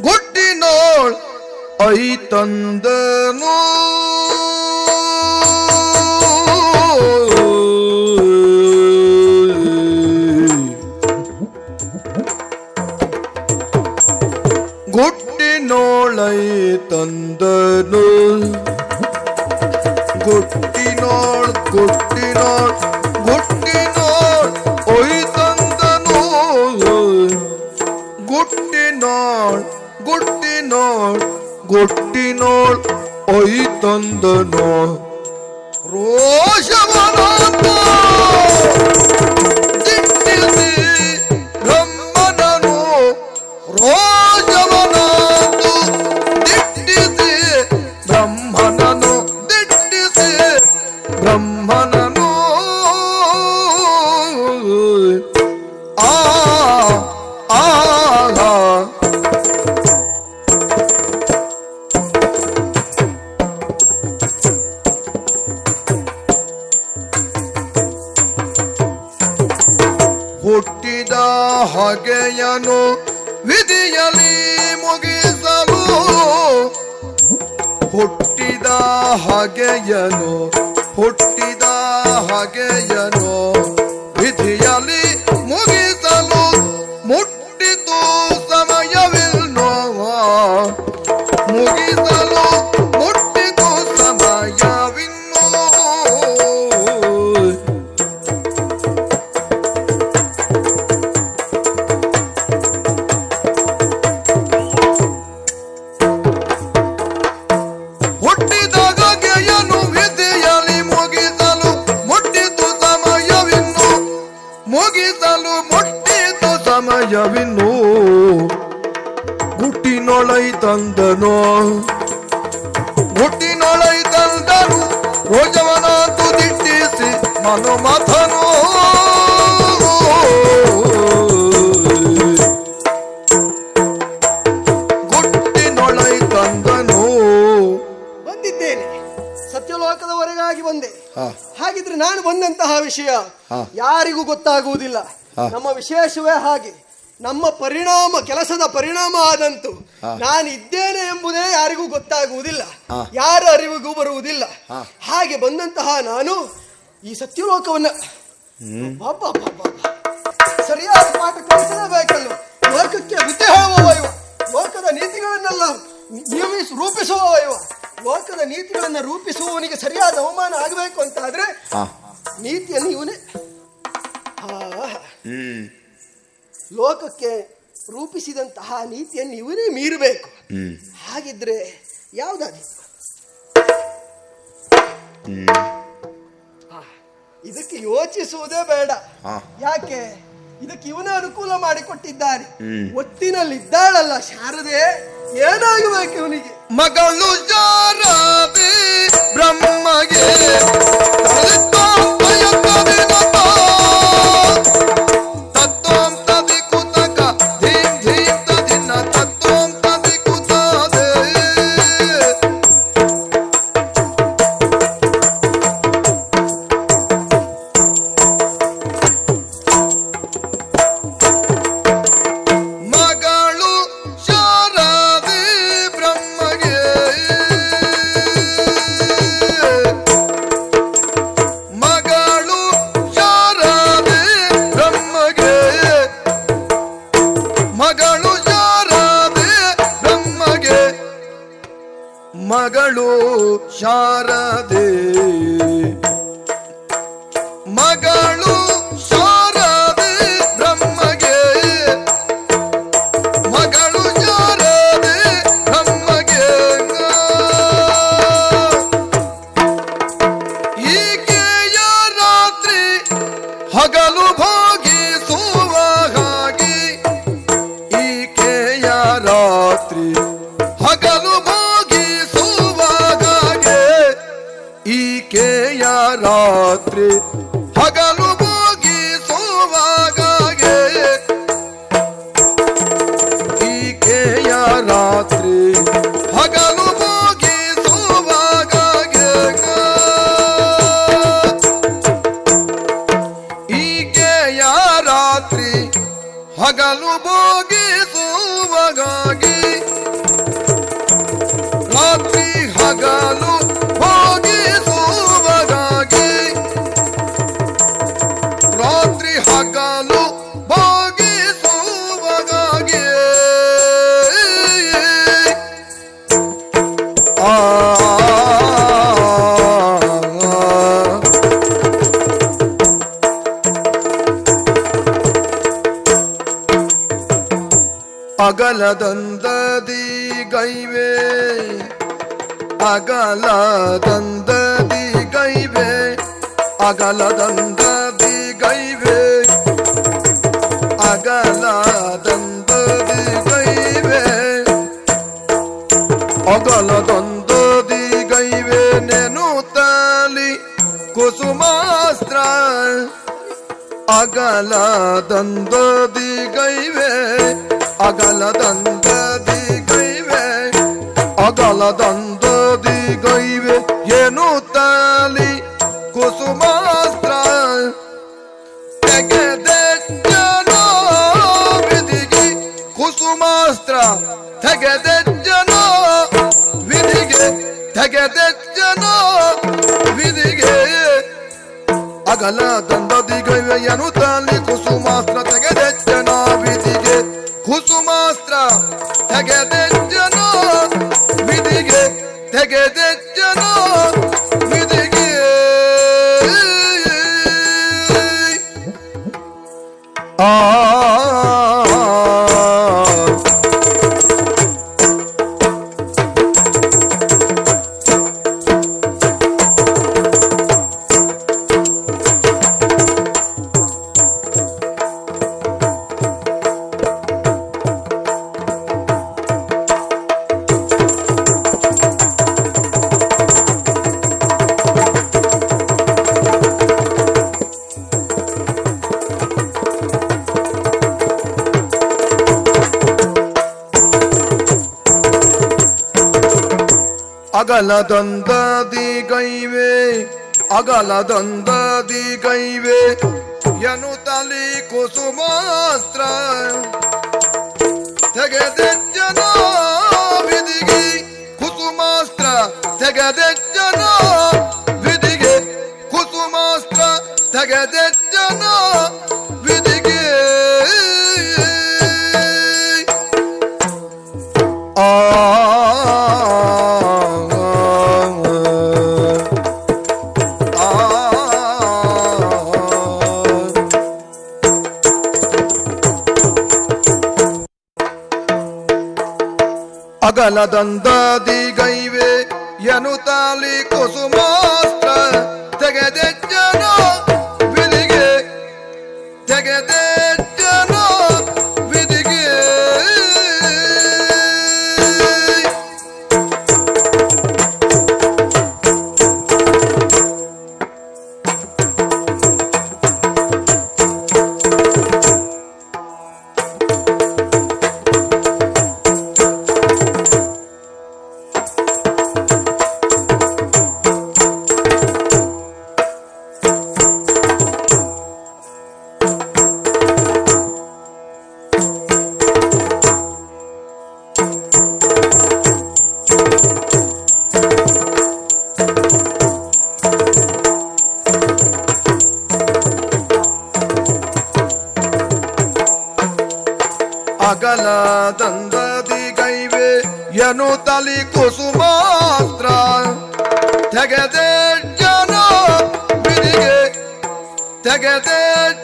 ಗುಟ್ಟಿನೋಳ್ ಐತಂದನು ಗುಟ್ಟಿನೋಳೈ ತಂದನು. ಹುಟ್ಟಿದ ಹೊಗೆಯನು ವಿಧಿಯಲಿ ಮುಗಿಸಲು. ಹುಟ್ಟಿದ ಹೊಗೆಯನು ಹುಟ್ಟಿದ ಹೊಗೆಯನು. ಸಮಯವಿನ್ನು ಗುಟ್ಟಿನೊಳೈ ತಂದನು. ಗುಟ್ಟಿನೊಳೈ ತಂದನು ಓಜವನ ತುದಿಟ್ಟಿಸಿ ಮನುಮಥನು ಗುಟ್ಟಿನೊಳೈ ತಂದನು. ಬಂದಿದ್ದೇನೆ. ಸತ್ಯಲೋಕದವರೆಗಾಗಿ ಬಂದೆ. ಹಾಗಿದ್ರೆ ನಾನು ಬಂದಂತಹ ವಿಷಯ ಯಾರಿಗೂ ಗೊತ್ತಾಗುವುದಿಲ್ಲ. ನಮ್ಮ ವಿಶೇಷವೇ ಹಾಗೆ. ನಮ್ಮ ಪರಿಣಾಮ ಕೆಲಸದ ಪರಿಣಾಮ ಆದಂತು ಹಾ. ನಾನು ಇದ್ದೇನೆ ಎಂಬುದೇ ಯಾರಿಗೂ ಗೊತ್ತಾಗುವುದಿಲ್ಲ. ಯಾರ ಅರಿವಿಗೂ ಬರುವುದಿಲ್ಲ. ಹಾಗೆ ಬಂದಂತಹ ನಾನು ಈ ಸತ್ಯಲೋಕವನ್ನ. ಸರಿಯಾದ ಪಾಠ ಕಲಿಸಲೇಬೇಕಲ್ಲ ಲೋಕಕ್ಕೆ ಬುದ್ಧಿ ಹೇಳುವವ ಇವ. ಲೋಕದ ನೀತಿಗಳನ್ನೆಲ್ಲ ನಿಯಮಿಸಿ ರೂಪಿಸುವವ ಇವ. ಲೋಕದ ನೀತಿಗಳನ್ನ ರೂಪಿಸುವವನಿಗೆ ಸರಿಯಾದ ಅವಮಾನ ಆಗಬೇಕು ಅಂತ ಆದ್ರೆ ಹಾ. ನೀತಿಯನ್ನು ಇವನೇ. ಲೋಕಕ್ಕೆ ರೂಪಿಸಿದಂತಹ ನೀತಿಯನ್ನು ಇವನೇ ಮೀರಬೇಕು. ಹಾಗಿದ್ರೆ ಯಾವುದಾದ ಆ, ಇದಕ್ಕೆ ಯೋಚಿಸುವುದೇ ಬೇಡ. ಯಾಕೆ? ಇದಕ್ಕೆ ಇವನೇ ಅನುಕೂಲ ಮಾಡಿಕೊಟ್ಟಿದ್ದಾರೆ. ಒತ್ತಿನಲ್ಲಿ ಒತ್ತಿನಲ್ಲಿದ್ದಾಳಲ್ಲ ಶಾರದೆ ಏನಾಗಬೇಕು ಇವನಿಗೆ? ಮಗಳು ಬ್ರಹ್ಮಗೆ. ಮಗಳು ಶಾರದೆ. लगागी। रात्रि हगालू होगी सुबगागी रात्रि हगालू होगी सुबगागी आ ಅಗಲದಂದದಿ ಗೈವೆ ಅಗಲದಂದದಿ ಗೈವೆ ಅಗಲದಂದದಿ ಗೈವೆ ಅಗಲದಂದದಿ ಗೈವೆ ಅಗಲದಂದದಿ ಗೈವೆ ನೆನು ತಲಿ ಕುಸುಮಾಸ್ತ್ರ ಅಗಲದಂದದಿ ಗೈವೆ ಅಗಲದಂದದಿ ಗೈವೆ ಅಗಲದಂದದಿ ಗೈವೆ ಏನು ತಲಿ ಕುಸುಮಾಸ್ತ್ರ? ತೆಗೆದೆ ಜನ ವಿಧಿಗೆ ಕುಸುಮಾಸ್ತ್ರ. ತೆಗೆದೆ ಜನ ವಿಧಿಗೆ ತೆಗೆದೆ ಜನ ವಿಧಿಗೆ. ಅಗಲ ಏನು ತಾಲಿ ಕುಸುಮಾಸ್ತ್ರ? ತೆಗೆದೆಜ್ಜನ ವಿಧಿಗೆ ಕುಸುಮಾಸ್ತ್ರ ತೆಗೆದೆಜ್ಜನ ವಿಧಿಗೆ ತೆಗೆದೆಜ್ಜನ ಅಗಲದೊಂದದಿ ಗೈವೆ ಅಗಲದೊಂದದಿ ಗೈವೆ ಎನು ತಲಿ ಕುಸುಮಾಸ್ತ್ರ ತೆಗೆದೆಜ್ಜನ ವಿಧಿಗೆ ಕುಸುಮಾಸ್ತ್ರ ತೆಗೆದೆಜ್ಜನ ವಿಧಿಗೆ ಕುಸುಮಾಸ್ತ್ರ ತೆಗೆದೆಜ್ಜನ ಅಗಲದಂದದಿ ಗೈವೆ ಎನು ತಾಲಿ ಕುಸುಮಾಸ್ತ್ರ ಎನು ತಲಿ ಕುಸುಮಾಸ್ತ್ರ ತೆಗೆದೆ ಜನ ವಿಧಿಗೆ ತೆಗೆದೆ ಜನ